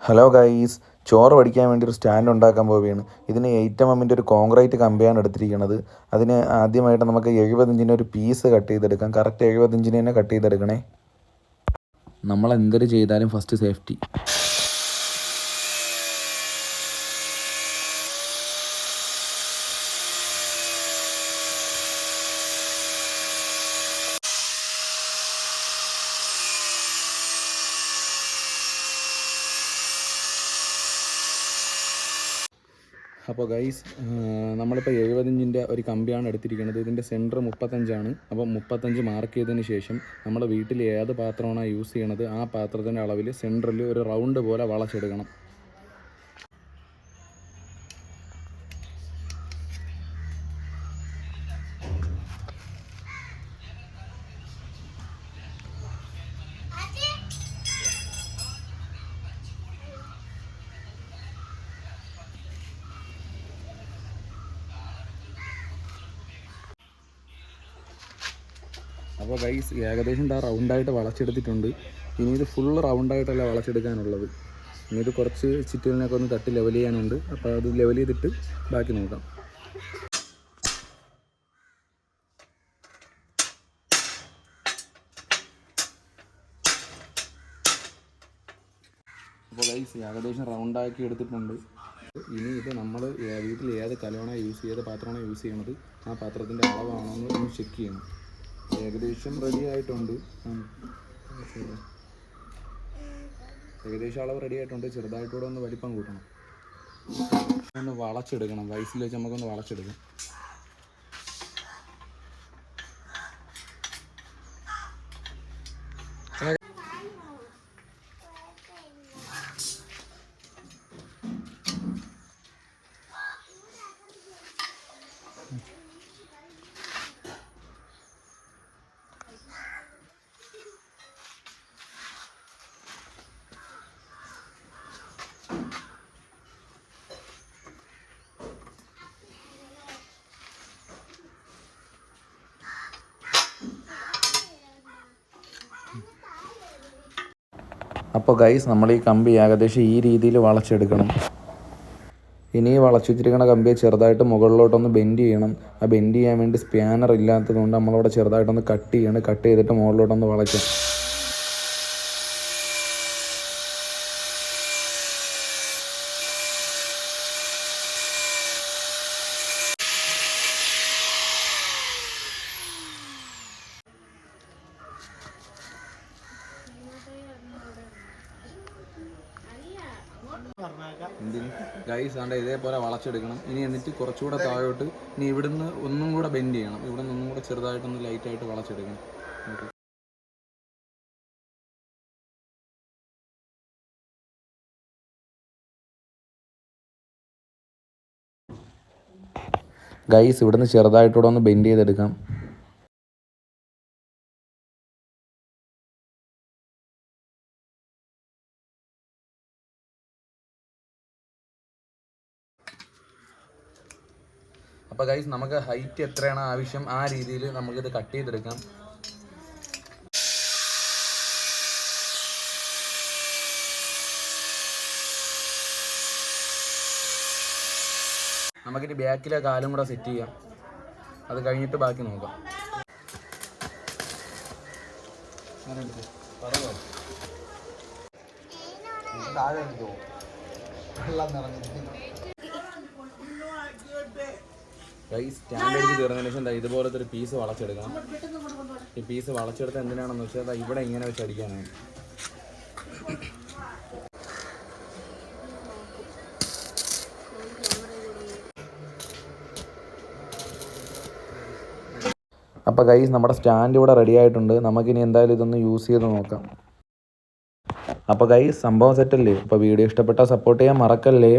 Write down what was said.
Hello guys ചോറ് പഠിക്കാൻ വേണ്ടി ഒരു സ്റ്റാൻഡ് ഉണ്ടാക്കാൻ പോവുകയാണ്. ഇതിന് എയ്റ്റ് എം എമ്മിന്റെ ഒരു കോൺക്രീറ്റ് കമ്പിയാണ് എടുത്തിരിക്കുന്നത്. അതിന് ആദ്യമായിട്ട് നമുക്ക് എഴുപത് ഇഞ്ചിന്റെ ഒരു പീസ് കട്ട് ചെയ്തെടുക്കാം. കറക്റ്റ് എഴുപത് ഇഞ്ചിന് തന്നെ കട്ട് ചെയ്തെടുക്കണേ. നമ്മൾ എന്തൊരു ചെയ്താലും ഫസ്റ്റ് സേഫ്റ്റി അപ്പോൾ ഗൈസ് നമ്മളിപ്പോൾ എഴുപത് ഇഞ്ചിന്റെ ഒരു കമ്പിയാണ് എടുത്തിരിക്കുന്നത്. ഇതിന്റെ സെന്റർ മുപ്പത്തഞ്ചാണ്. അപ്പോൾ മുപ്പത്തഞ്ച് മാർക്ക് ചെയ്തതിന് ശേഷം നമ്മൾ വീട്ടിൽ ഏത് പാത്രമാണോ യൂസ് ചെയ്യണത് ആ പാത്രത്തിന്റെ അളവിൽ സെന്ററിൽ ഒരു റൗണ്ട് പോലെ വളച്ചെടുക്കണം. അപ്പോൾ ഗൈസ് ഏകദേശം ഇതാ റൗണ്ടായിട്ട് വളച്ചെടുത്തിട്ടുണ്ട്. ഇനി ഇത് ഫുൾ റൗണ്ടായിട്ടല്ല വളച്ചെടുക്കാനുള്ളത്. ഇനി ഇത് കുറച്ച് ചിറ്റുകളിനൊക്കെ ഒന്ന് തട്ടി ലെവൽ ചെയ്യാനുണ്ട്. അപ്പോൾ അത് ലെവൽ ചെയ്തിട്ട് ബാക്കി നോക്കാം. അപ്പോൾ ഗൈസ് ഏകദേശം റൗണ്ടാക്കി എടുത്തിട്ടുണ്ട്. ഇനി ഇത് നമ്മൾ വീട്ടിൽ ഏത് കലമാണോ യൂസ് ചെയ്ത പാത്രമാണോ യൂസ് ചെയ്യണത് ആ പാത്രത്തിന്റെ അളവാണോ എന്ന് ചെക്ക് ചെയ്യണം. ഏകദേശം റെഡി ആയിട്ടുണ്ട്. ഏകദേശം അളവ് റെഡി ആയിട്ടുണ്ട്. ചെറുതായിട്ടൂടെ ഒന്ന് വലിപ്പം കൂട്ടണം. ഒന്ന് വളച്ചെടുക്കണം. വയസ്സിൽ വെച്ച് നമുക്കൊന്ന് വളച്ചെടുക്കാം. അപ്പോൾ ഗൈസ് നമ്മൾ ഈ കമ്പി ഏകദേശം ഈ രീതിയിൽ വളച്ചെടുക്കണം. ഇനി വളച്ചിട്ടിരിക്കുന്ന കമ്പിയെ ചെറുതായിട്ട് മുകളിലോട്ടൊന്ന് ബെൻഡ് ചെയ്യണം. ആ ബെൻഡ് ചെയ്യാൻ വേണ്ടി സ്പാനർ ഇല്ലാത്തത് കൊണ്ട് നമ്മളവിടെ ചെറുതായിട്ടൊന്ന് കട്ട് ചെയ്യണം. കട്ട് ചെയ്തിട്ട് മുകളിലോട്ടൊന്ന് വളയ്ക്കാം. ഗൈസ് ആണ്ട് ഇതേപോലെ വളച്ചെടുക്കണം. ഇനി എന്നിട്ട് കുറച്ചുകൂടെ താഴോട്ട് ഇനി ഇവിടുന്ന് ഒന്നും കൂടെ ബെൻഡ് ചെയ്യണം. ഇവിടുന്ന് ഒന്നും കൂടെ ചെറുതായിട്ടൊന്ന് ലൈറ്റായിട്ട് വളച്ചെടുക്കണം. ഗൈസ് ഇവിടുന്ന് ചെറുതായിട്ടൂടെ ഒന്ന് ബെൻഡ് ചെയ്തെടുക്കാം. അപ്പോൾ ഗൈസ് നമുക്ക് ഹൈറ്റ് എത്രയാണ് ആവശ്യം? ആ രീതിയിൽ നമുക്ക് ഇത് കട്ട് ചെയ്തെടുക്കാം. നമുക്കിനി ബാക്കിലെ കാലും കൂടെ സെറ്റ് ചെയ്യാം. അത് കഴിഞ്ഞിട്ട് ബാക്കി നോക്കാം. ഗൈസ് സ്റ്റാൻഡ് അടിച്ച് തീർന്നതിന് ശേഷം ഇതുപോലത്തെ ഒരു പീസ് വളച്ചെടുക്കണം. ഈ പീസ് വളച്ചെടുത്ത് എന്തിനാണെന്ന് വെച്ചാൽ ഇവിടെ ഇങ്ങനെ വെച്ച് അടിക്കാനാണ്. അപ്പോൾ ഗൈസ് നമ്മുടെ സ്റ്റാൻഡ് ഇവിടെ റെഡി ആയിട്ടുണ്ട്. നമുക്കിനി എന്തായാലും ഇതൊന്ന് യൂസ് ചെയ്ത് നോക്കാം. അപ്പോൾ ഗൈസ് സംഭവം സെറ്റല്ലേ അപ്പോൾ വീഡിയോ ഇഷ്ടപ്പെട്ടാൽ സപ്പോർട്ട് ചെയ്യാൻ മറക്കല്ലേ?